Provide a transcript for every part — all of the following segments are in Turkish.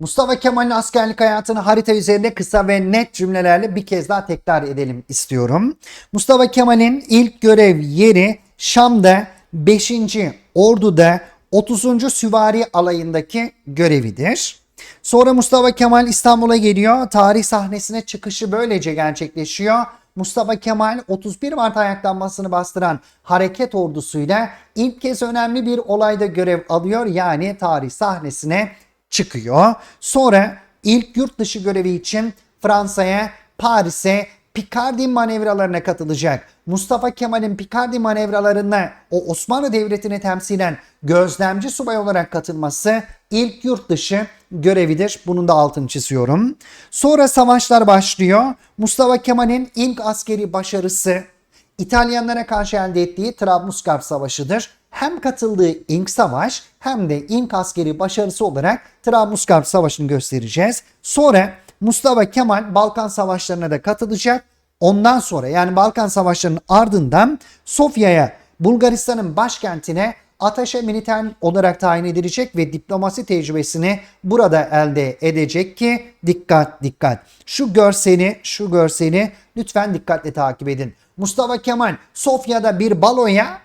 Mustafa Kemal'in askerlik hayatını harita üzerinde kısa ve net cümlelerle bir kez daha tekrar edelim istiyorum. Mustafa Kemal'in ilk görev yeri Şam'da 5. Ordu'da 30. Süvari Alayı'ndaki görevidir. Sonra Mustafa Kemal İstanbul'a geliyor. Tarih sahnesine çıkışı böylece gerçekleşiyor. Mustafa Kemal 31 Mart ayaklanmasını bastıran hareket ordusuyla ilk kez önemli bir olayda görev alıyor. Yani tarih sahnesine çıkıyor. Sonra ilk yurt dışı görevi için Fransa'ya, Paris'e Picardy manevralarına katılacak. Mustafa Kemal'in Picardy manevralarına o Osmanlı Devleti'ni temsilen gözlemci subay olarak katılması ilk yurt dışı görevidir. Bunun da altını çiziyorum. Sonra savaşlar başlıyor. Mustafa Kemal'in ilk askeri başarısı İtalyanlara karşı elde ettiği Trablusgarp Savaşı'dır. Hem katıldığı ilk savaş hem de ilk askeri başarısı olarak Trablusgarp Savaşı'nı göstereceğiz. Sonra Mustafa Kemal Balkan Savaşları'na da katılacak. Ondan sonra yani Balkan Savaşları'nın ardından Sofya'ya Bulgaristan'ın başkentine Ataşe Militer olarak tayin edilecek ve diplomasi tecrübesini burada elde edecek ki dikkat dikkat. Şu görseli şu görseli lütfen dikkatle takip edin. Mustafa Kemal Sofya'da bir baloya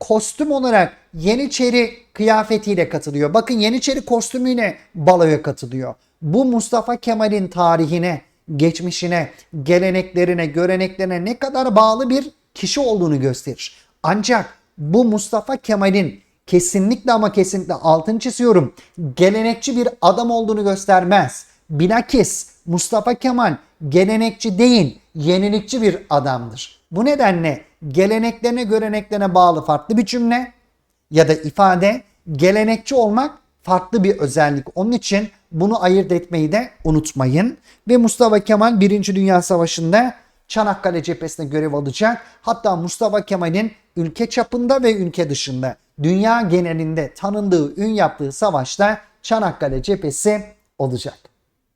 kostüm olarak Yeniçeri kıyafetiyle katılıyor. Bakın Yeniçeri kostümüyle baloya katılıyor. Bu Mustafa Kemal'in tarihine, geçmişine, geleneklerine, göreneklerine ne kadar bağlı bir kişi olduğunu gösterir. Ancak bu Mustafa Kemal'in kesinlikle ama kesinlikle altını çiziyorum. Gelenekçi bir adam olduğunu göstermez. Bilakis Mustafa Kemal gelenekçi değil, yenilikçi bir adamdır. Bu nedenle geleneklerine göreneklerine bağlı farklı bir cümle ya da ifade gelenekçi olmak farklı bir özellik. Onun için bunu ayırt etmeyi de unutmayın. Ve Mustafa Kemal 1. Dünya Savaşı'nda Çanakkale cephesine görev alacak. Hatta Mustafa Kemal'in ülke çapında ve ülke dışında dünya genelinde tanındığı, ün yaptığı savaşta Çanakkale cephesi olacak.